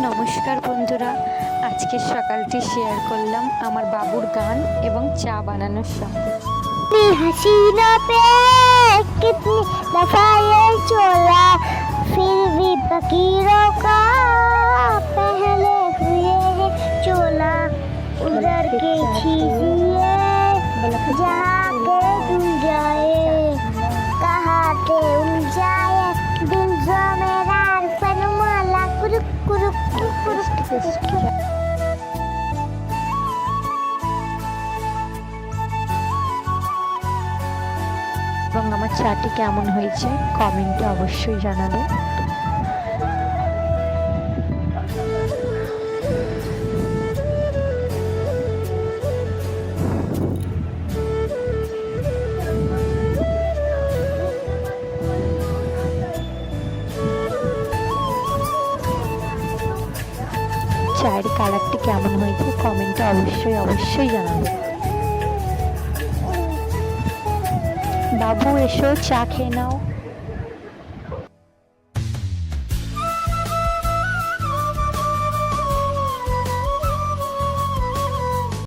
নমস্কার বন্ধুরা আজকের সকালটি শেয়ার করলাম আমার বাবুর গান এবং চা বানানোর সঙ্গে कितनी हसीना पे कितनी दफा ये चोला फिर भी फकीरों का पहले हुए है चोला उधर के छीजिए जहाँ এবং আমার চাটি কেমন হয়েছে? কমেন্টে অবশ্যই জানাবে। চায়ের কালারটি কেমন হয়েছে কমেন্টে অবশ্যই অবশ্যই জানাবে। বাবু এসো চা খেয়ে নাও।